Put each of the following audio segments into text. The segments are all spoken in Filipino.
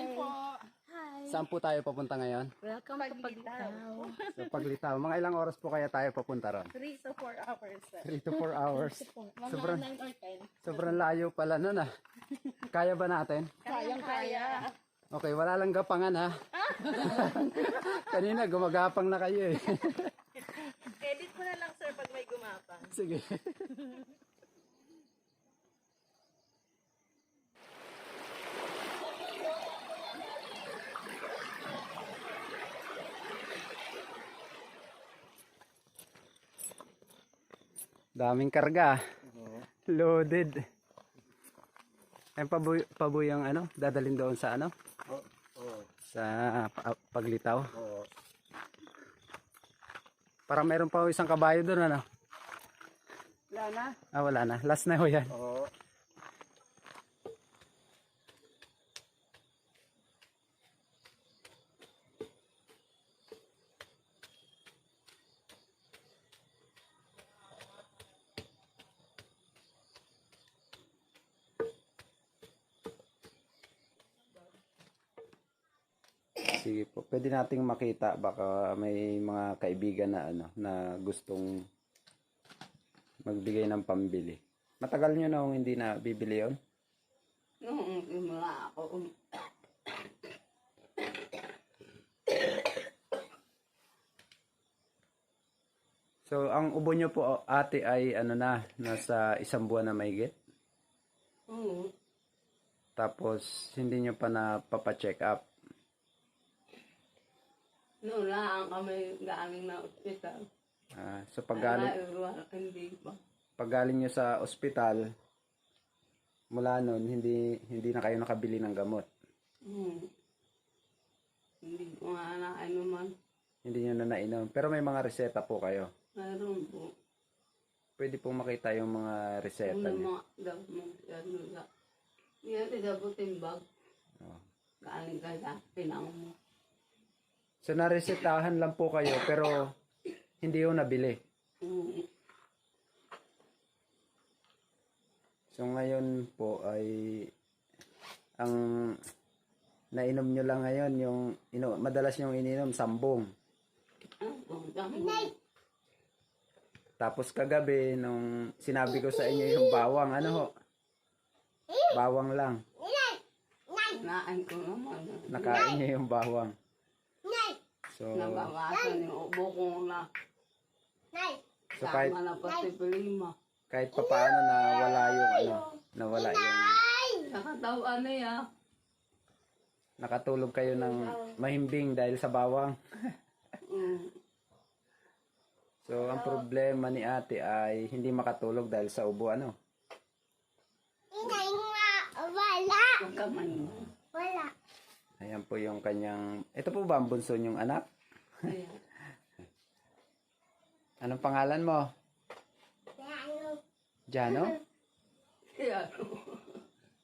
Hi po. Saan po tayo papunta ngayon? Welcome to Paglitaw. Sa Paglitaw. Mga ilang oras po kaya tayo papunta ron? 3 to 4 hours. 3 to 4 hours. Mga Sobrang, 9 or 10. sobrang layo pala nun ah. Kaya ba natin? Kayang kaya. Okay, wala lang gapangan ha. Kanina gumagapang na kayo eh. Edit mo na lang sir pag may gumapang. Sige. Daming karga. Loaded. Ay pabuy, pabuyang ano, dadalhin doon sa ano? Sa pa- paglitaw. Para meron pa ho isang kabayo doon ano? Wala na. Ah, wala na. Last na ho yan. Oo. Sige po. Pwede nating makita baka may mga kaibigan na ano na gustong magbigay ng pambili. Matagal nyo na kung hindi na bibili yon? Nung simula ako, um, So, ang ubo nyo po ate ay ano na, nasa isang buwan na maigit. oo, Tapos, hindi nyo pa na papacheck up. Noon lang kami galing na ospital. Ah, so, paggaling, hindi pa. paggaling nyo sa ospital, mula nun, hindi, hindi na kayo nakabili ng gamot. Hmm. Hindi ko nga na ano man. Hindi nyo na nainom. Pero may mga reseta po kayo. Meron po. Pwede pong makita yung mga reseta Una niyo. mga damong ano sa. Yan, isa po timbag. Oh. Galing ka sa pinang mo. So, naresetahan lang po kayo, pero hindi yung nabili. So, ngayon po ay ang nainom nyo lang ngayon, yung ino, madalas yung ininom, sambong. Tapos kagabi, nung sinabi ko sa inyo yung bawang, ano ho? Bawang lang. Naan ko naman. Nakain niya yung bawang. So, Nabawasan yung ubo ko na. so kahit, Tama na pati pilima. kahit pa paano na wala yung ano, nawala yung Sa katawan niya. nakatulog kayo ng mahimbing dahil sa bawang. Mm. So, ang problema ni ate ay hindi makatulog dahil sa ubo, ano? Huwag ka man. Ayan po yung kanyang... Ito po ba ang bunso niyong anak? Ayan. Anong pangalan mo? Jano? Ayan.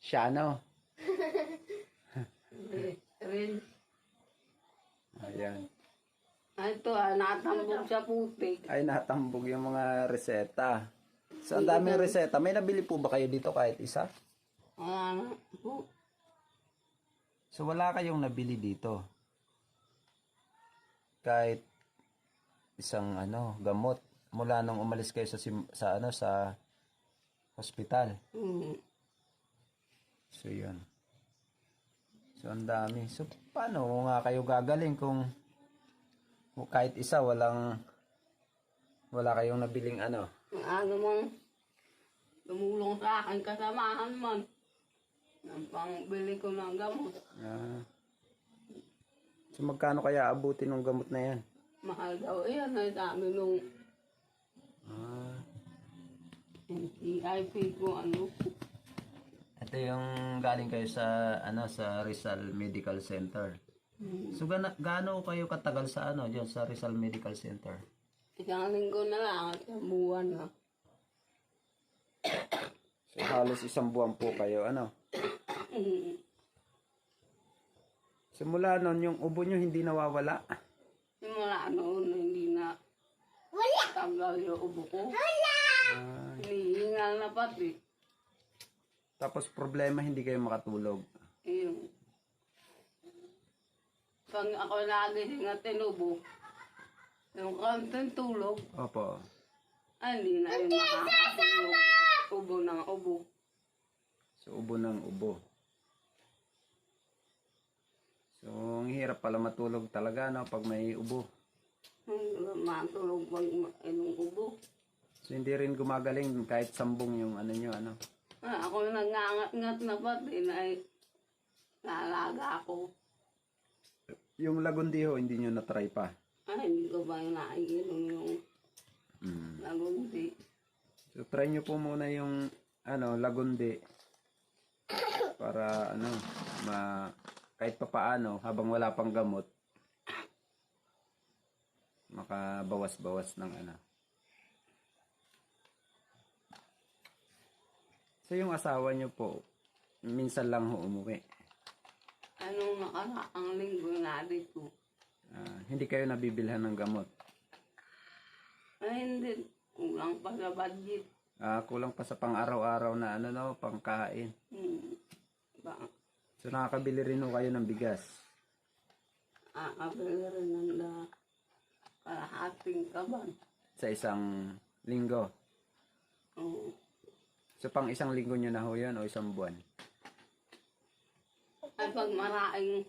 Shano? Rin. Ayan. Ito ah, natambog sa putik. Ay, natambog yung mga reseta. So, ang daming reseta. May nabili po ba kayo dito kahit isa? Wala na po. So, wala kayong nabili dito. Kahit isang ano, gamot mula nung umalis kayo sa sim- sa ano sa hospital. Mm. So, yun. So, ang dami. So, paano nga kayo gagaling kung, kahit isa walang wala kayong nabiling ano? Ang ano mong tumulong sa akin, kasamahan man. Ang pangbili ko ng gamot. Ah. So, magkano kaya abutin ng gamot na yan? Mahal daw yan ay sabi nung Ah. CIP ko ano. Ito yung galing kayo sa ano sa Rizal Medical Center. Mm. So gana, gaano kayo katagal sa ano diyan sa Rizal Medical Center? Isang linggo na lang at isang buwan na. So halos isang buwan po kayo ano. Simula noon yung ubo nyo hindi nawawala. Simula noon, hindi na wala tanggal yung ubo ko. Ah, Hinihingal na pati. tapos problema hindi kayo makatulog. Yung pag ako nagising at tinubo, yung kaunting tulog, Opo. ay, hindi na yun makakatulog. Ubo ng ubo. So, ubo ng ubo. So, ang hirap pala matulog talaga, no, pag may ubo. Na matulog pag ma- yung ubo. So, hindi rin gumagaling kahit sambong yung ano nyo, ano. Ah, ako nangangat-ngat na pati na ay nalaga ako. Yung lagundiho, hindi nyo na-try pa. Ay, hindi ko ba naiinom yung Mm. lagundi. So, try nyo po muna yung, ano, lagundi. Para, ano, ma, kahit pa paano, habang wala pang gamot, makabawas-bawas ng ano. So, yung asawa nyo po, minsan lang ho umuwi. Anong nakaraang linggo na dito? Ah, hindi kayo nabibilhan ng gamot. Ay, hindi. Kulang pa sa budget. Ah, kulang pa sa pang-araw-araw na ano no, pangkain. Hmm. Ba, So, nakakabili rin ho kayo ng bigas. aabili rin ng da kalahating kaban. sa isang linggo. Oo. So, pang isang linggo nyo na ho yun o isang buwan? Ay, pag maraming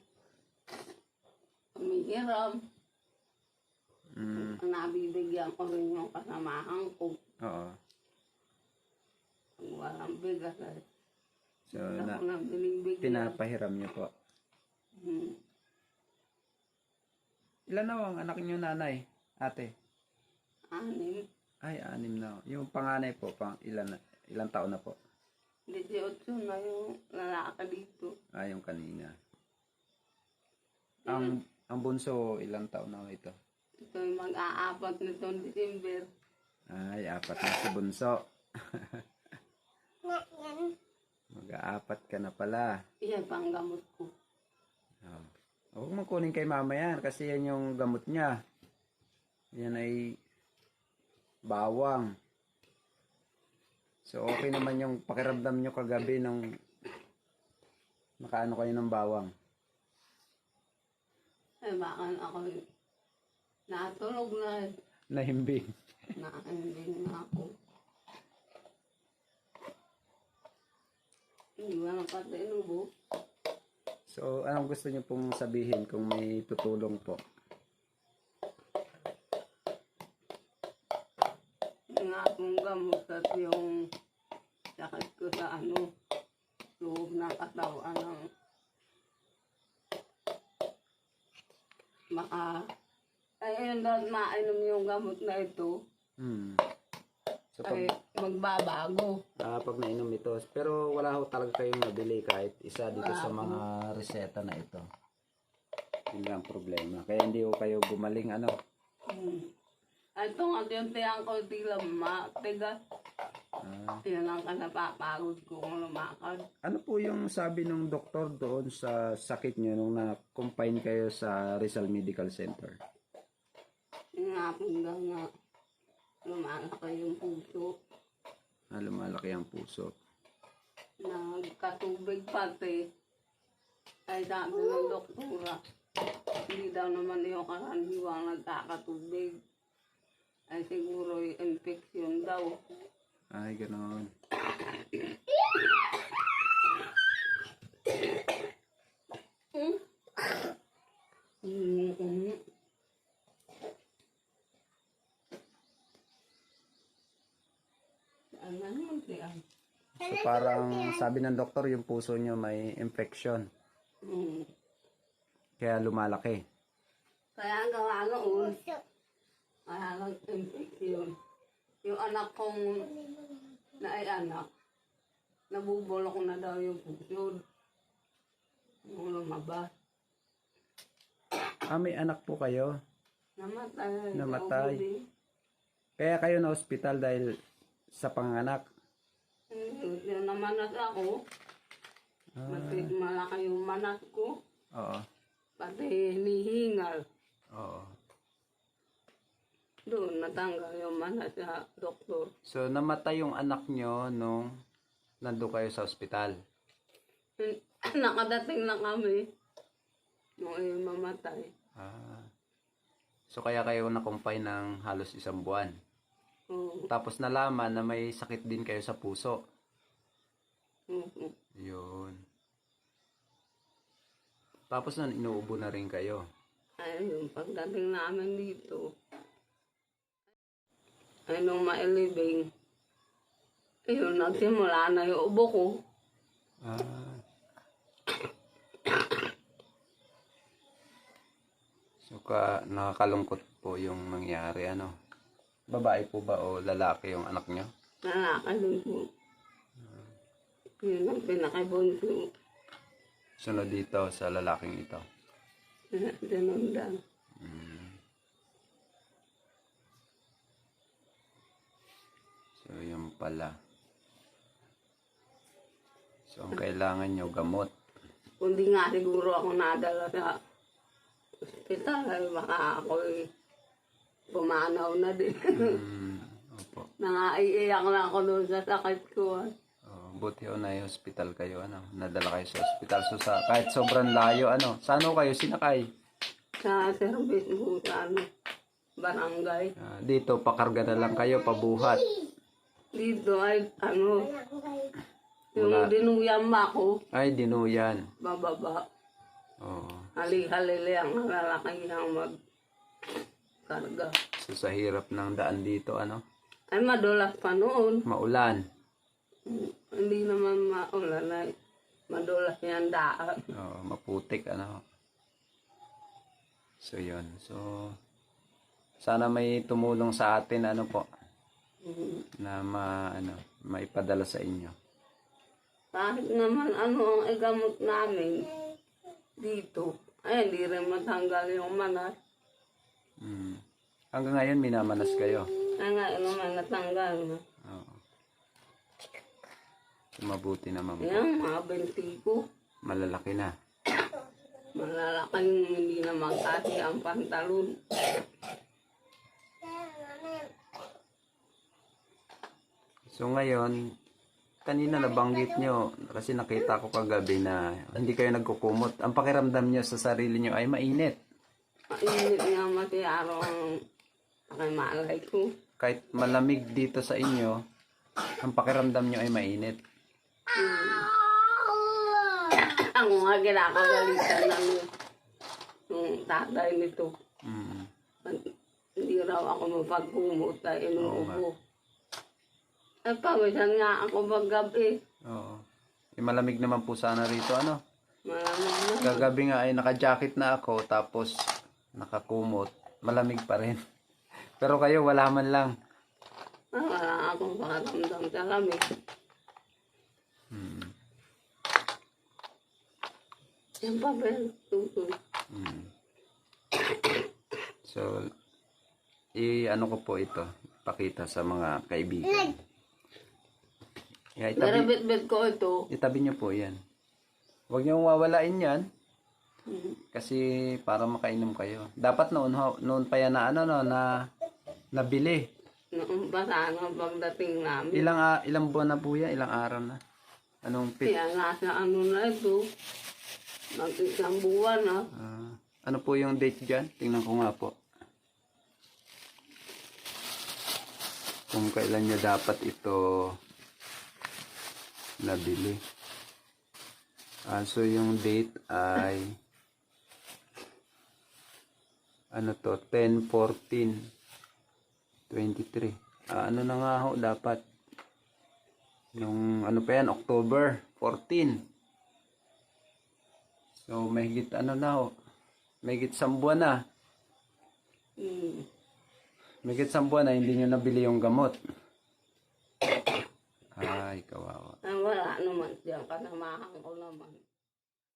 umihiram, Mm, nabibigyan ko rin yung kasamahan ko. oo. Kung walang bigas ay So, na, na pinapahiram nyo po. Hmm. Ilan na ang anak nyo nanay? Ate? Anim. Ay, anim na. Yung panganay po, pang ilan, na- ilang taon na po? 18 na yung lalaki dito. Ah, yung kanina. Ang, ang bunso, ilang taon na ito? Ito yung mag-aapat nitong December. Ay, apat na si bunso. Mag-aapat ka na pala. Iyan pang gamot ko. Oh. Huwag mong kunin kay mama yan kasi yan yung gamot niya. Yan ay bawang. So okay naman yung pakiramdam nyo kagabi nung nakaano kayo ng bawang. Ay, baka ako natulog na. Nahimbing. Nakahimbing na ako. Hindi ba nakatinubo? So anong gusto nyo pong sabihin kung may tutulong po? Yung akong gamot at yung sakit ko sa ano, loob ng katawan ng maka ayun dapat mainom yung gamot na ito Hmm. So pag, ay magbabago. ah, pag nainom ito, pero wala ho talaga kayong nabili kahit isa dito sa mga reseta na ito. Yun lang ang problema. Kaya hindi ho kayo gumaling ano. Hmm. Ito nga yung tiyang ko tila matigas. Ah, Yan lang ka napapagod ko kung lumakad. Ano po yung sabi ng doktor doon sa sakit niyo nung na-confine kayo sa Rizal Medical Center? Nga daw nga lumalaki yung puso. Na lumalaki ang puso. Nagkatubig pati. Ay sabi ng doktora, hindi daw naman yung karaniwang nagkakatubig. Ay siguro yung infection daw. Ay, ganoon. Mm, mm. Ano naman siya? So parang sabi ng doktor yung puso niyo may infection. Mm. Kaya lumalaki. Kaya ang gawa noon, kaya lang infection. Yung anak kong na ay anak, nabubulok na daw yung puso. Yung lumabas. Ah, may anak po kayo. Namatay. Namatay. Kaya kayo na ospital dahil sa panganak. Hmm, Yung namanas ako, Ah, pati malaki yung manas ko, oo. pati hinihingal. Oo. Doon natanggal yung manas sa doktor. So namatay yung anak nyo nung nandun kayo sa ospital. Nakadating na kami. Nung ay mamatay. Ah. So kaya kayo nakumpay ng halos isang buwan. Oo. Tapos nalaman na may sakit din kayo sa puso. Oo. Yun. Tapos nun, inuubo na rin kayo. Ayun, pagdating namin dito, ay nung mailibing, ayun, nagsimula na yung ubo ko. Ah. So ka, nakakalungkot po yung nangyari, ano? Babae po ba o lalaki yung anak nyo? Nalakalun ko. Yun ang pinakabunso. Sunod dito sa lalaking ito. Sinundan. Mm. So, yun pala. So, ang kailangan nyo gamot. Kundi nga siguro ako nadala sa ospital, baka ako pumanaw na din. Mm. Opo. Nangaiiyak na ako doon sa sakit ko. ah. Oh, buti o na hospital kayo, ano? Nadala kayo sa hospital. So, sa, kahit sobrang layo, ano? Saan ho kayo sinakay? Sa service mo sa ano, barangay. Ah, dito, pakarga na lang kayo, pabuhat. Dito ay ano, yung Wala. dinuyam ako, Ay, dinuyan. bababa. Oo. Hali-halili ang lalaki ang mag karga. So, sa hirap ng daan dito, ano? Ay madulas pa noon. Maulan. Hindi naman maulan ay madulas yan daan. Oo, maputik, ano? So, yun. So, sana may tumulong sa atin, ano po, Mm. na ma, ano, maipadala sa inyo. Kahit naman ano ang igamot namin dito, ay hindi rin matanggal yung manas. Mm. Hanggang ngayon, minamanas kayo. Ay nga naman natanggal na. Oo. Mabuti naman po. Yan, mga ko. Malalaki na. Malalaking hindi naman kasi ang pantalon. So ngayon, kanina nabanggit nyo, kasi nakita ko kagabi na hindi kayo nagkukumot. Ang pakiramdam nyo sa sarili nyo ay mainit. Mainit nga mati araw ang pakimalay ko. Kahit malamig dito sa inyo, ang pakiramdam nyo ay mainit. Ako nga kinakagalitan ng ng tatay nito. Mm. Hindi raw ako mapagkumot ay inuubo. Ay pawisan nga ako paggabi. Oo. Eh, malamig naman po sana rito, ano? Malamig na. Kagabi nga ay naka-jacket na ako, tapos nakakumot. Malamig pa rin. Pero kayo, wala man lang. Ah, wala akong pakaramdam sa lamig. Mm. Yan pa ba? Tutoy. Mm. So, i-ano ko po ito, pakita sa mga kaibigan. Yeah, Pero itabi, bit-bit ko ito. itabi niyo po yan. Huwag niyo wawalain yan Mm. kasi para makainom kayo. Dapat noon, ho- noon pa yan na ano no, na nabili. Noong pa sana pagdating namin. Ilang a- ilang buwan na po yan, ilang araw na. Anong pit? Kaya nasa ano na ito. Mag-isang buwan na. Ah, ano po yung date diyan? Tingnan ko nga po. Kung kailan niyo dapat ito nabili. Ah, so yung date ay ano to 10 14 23. Ah, ano na nga ho dapat yung ano pa yan October 14. So, mahigit ano na ho. Mahigit isang buwan na. Mm. Mahigit isang buwan na hindi nyo nabili yung gamot. Ay, kawawa. Ah, wala naman siya. Kasamahan ko naman.